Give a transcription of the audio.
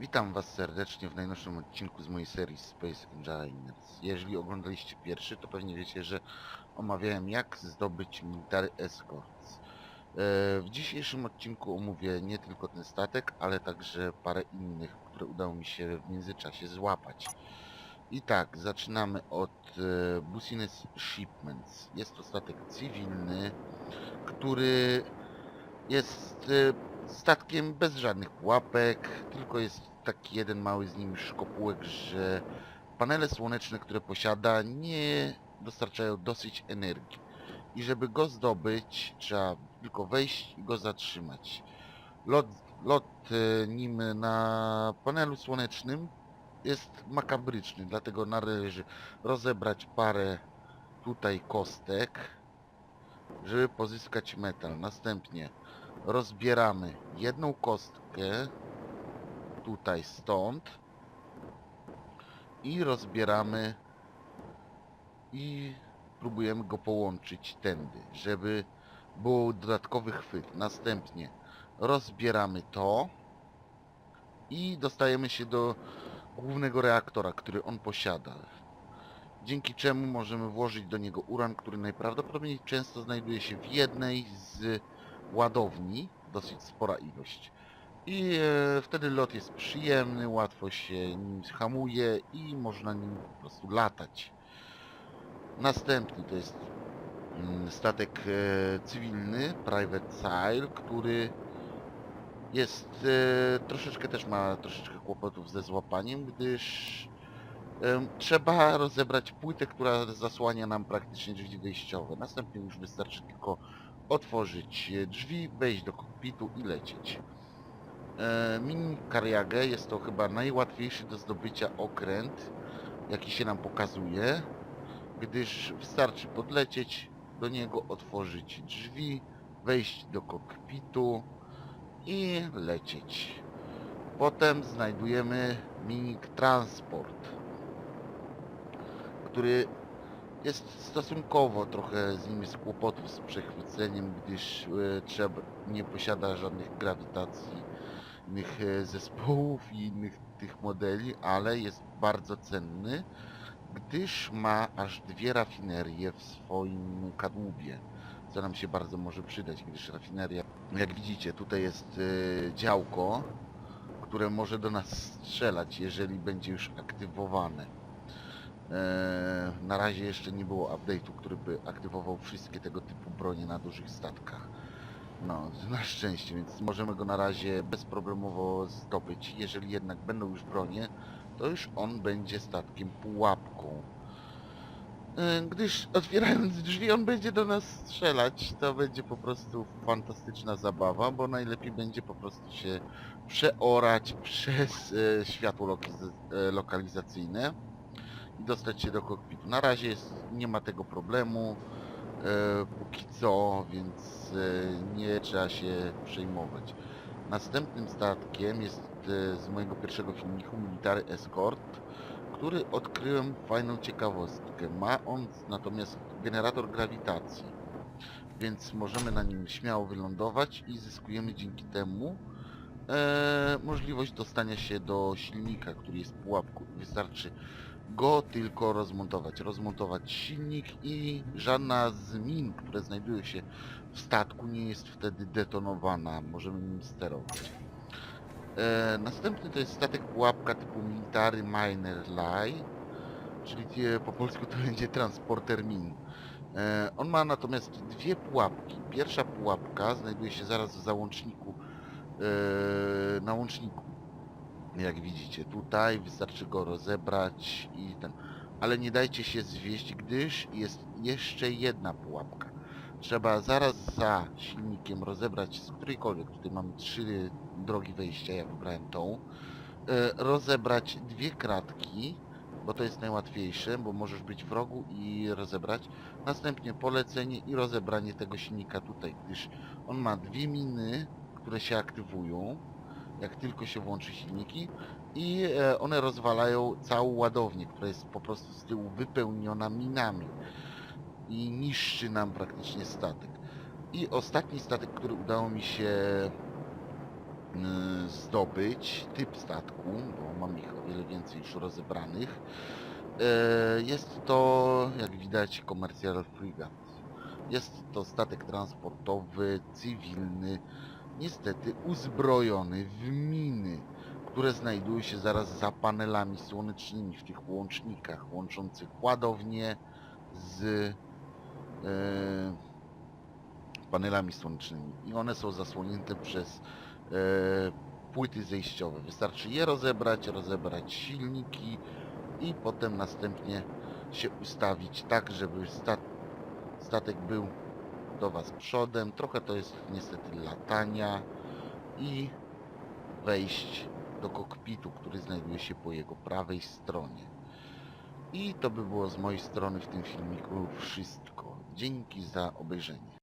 Witam Was serdecznie w najnowszym odcinku z mojej serii Space Engineers. Jeżeli oglądaliście pierwszy, to pewnie wiecie, że omawiałem jak zdobyć Military Escorts. E, W dzisiejszym odcinku omówię nie tylko ten statek, ale także parę innych, które udało mi się w międzyczasie złapać. I tak, zaczynamy od e, Business Shipments. Jest to statek cywilny, który jest e, statkiem bez żadnych pułapek, tylko jest taki jeden mały z nim szkopułek, że panele słoneczne, które posiada, nie dostarczają dosyć energii. I żeby go zdobyć, trzeba tylko wejść i go zatrzymać. Lot, lot e, nim na panelu słonecznym jest makabryczny, dlatego należy rozebrać parę tutaj kostek, żeby pozyskać metal. Następnie rozbieramy jedną kostkę tutaj stąd i rozbieramy i próbujemy go połączyć tędy, żeby był dodatkowy chwyt. Następnie rozbieramy to i dostajemy się do głównego reaktora, który on posiada. Dzięki czemu możemy włożyć do niego uran, który najprawdopodobniej często znajduje się w jednej z ładowni, dosyć spora ilość. I e, wtedy lot jest przyjemny, łatwo się nim hamuje i można nim po prostu latać. Następny to jest mm, statek e, cywilny, Private Sile, który jest e, troszeczkę też ma troszeczkę kłopotów ze złapaniem, gdyż em, trzeba rozebrać płytę, która zasłania nam praktycznie drzwi wejściowe. Następnie już wystarczy tylko otworzyć e, drzwi, wejść do kokpitu i lecieć. E, Mini Kariage jest to chyba najłatwiejszy do zdobycia okręt, jaki się nam pokazuje, gdyż wystarczy podlecieć do niego, otworzyć drzwi, wejść do kokpitu i lecieć. Potem znajdujemy Minik Transport, który jest stosunkowo trochę z nim jest kłopotów z przechwyceniem, gdyż e, trzeba nie posiada żadnych grawitacji innych e, zespołów i innych tych modeli, ale jest bardzo cenny, gdyż ma aż dwie rafinerie w swoim kadłubie, co nam się bardzo może przydać, gdyż rafineria, jak widzicie, tutaj jest e, działko, które może do nas strzelać, jeżeli będzie już aktywowane. Eee, na razie jeszcze nie było update'u, który by aktywował wszystkie tego typu bronie na dużych statkach. No, na szczęście, więc możemy go na razie bezproblemowo zdobyć. Jeżeli jednak będą już bronie, to już on będzie statkiem pułapką. Eee, Gdyż otwierając drzwi on będzie do nas strzelać, to będzie po prostu fantastyczna zabawa, bo najlepiej będzie po prostu się przeorać przez e, światło e, lokalizacyjne i dostać się do kokpitu. Na razie jest, nie ma tego problemu, e, póki co, więc e, nie trzeba się przejmować. Następnym statkiem jest e, z mojego pierwszego filmiku Military Escort, który odkryłem fajną ciekawostkę. Ma on natomiast generator grawitacji, więc możemy na nim śmiało wylądować i zyskujemy dzięki temu e, możliwość dostania się do silnika, który jest pułapką. Wystarczy go tylko rozmontować. Rozmontować silnik i żadna z min, które znajdują się w statku nie jest wtedy detonowana. Możemy nim sterować. E, następny to jest statek pułapka typu Military Miner Line, czyli po polsku to będzie transporter min. E, on ma natomiast dwie pułapki. Pierwsza pułapka znajduje się zaraz w załączniku, e, na łączniku jak widzicie tutaj, wystarczy go rozebrać i ten. Ale nie dajcie się zwieść, gdyż jest jeszcze jedna pułapka. Trzeba zaraz za silnikiem rozebrać z którejkolwiek, tutaj mamy trzy drogi wejścia, ja wybrałem tą, e, rozebrać dwie kratki, bo to jest najłatwiejsze, bo możesz być w rogu i rozebrać. Następnie polecenie i rozebranie tego silnika tutaj, gdyż on ma dwie miny, które się aktywują jak tylko się włączy silniki i e, one rozwalają całą ładownię, która jest po prostu z tyłu wypełniona minami i niszczy nam praktycznie statek. I ostatni statek, który udało mi się y, zdobyć typ statku, bo mam ich o wiele więcej już rozebranych. E, Jest to, jak widać, Commercial Frigate. Jest to statek transportowy, cywilny, niestety uzbrojony w miny, które znajdują się zaraz za panelami słonecznymi w tych łącznikach łączących ładownię z e, panelami słonecznymi. I one są zasłonięte przez e, płyty zejściowe. Wystarczy je rozebrać, rozebrać silniki i potem następnie się ustawić tak, żeby stat statek był do Was przodem. Trochę to jest niestety latania i wejść do kokpitu, który znajduje się po jego prawej stronie. I to by było z mojej strony w tym filmiku wszystko. Dzięki za obejrzenie.